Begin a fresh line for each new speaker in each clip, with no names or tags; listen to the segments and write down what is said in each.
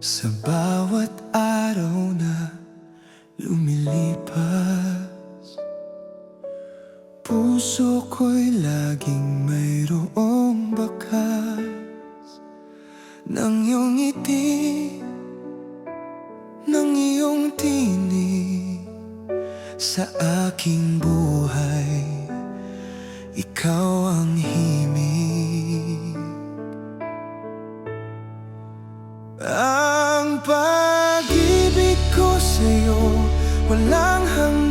Sa bawat araw na lumilipas Puso ko'y laging mayroong bakas Ng iyong ngiti Ng iyong tingin. Sa aking buhay Ikaw ang himig. Ang pag-ibig ko sa'yo Walang hanggan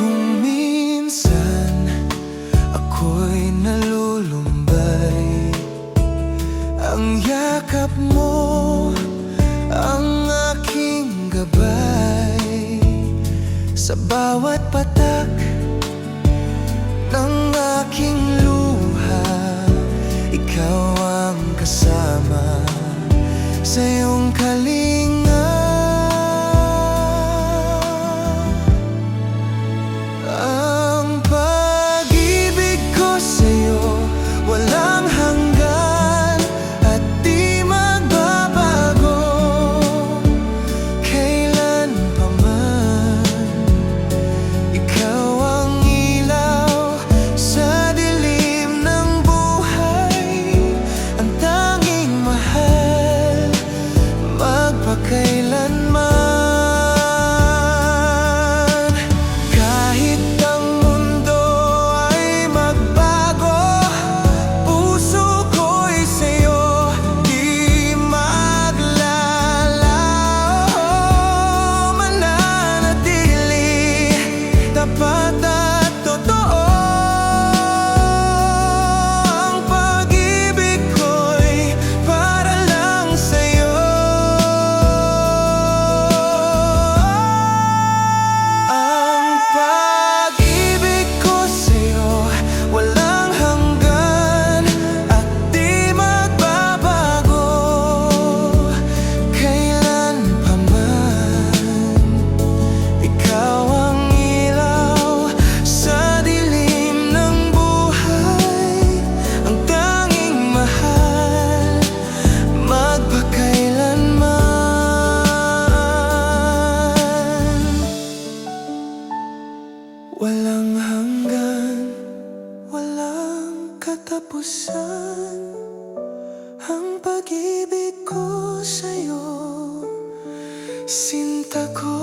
kung minsan ako'y nalulumbay Ang yakap mo ang aking gabay. Sa bawat patak magpakailanman Walang hanggan, walang katapusan. Ang pag-ibig ko sa'yo Sinta ko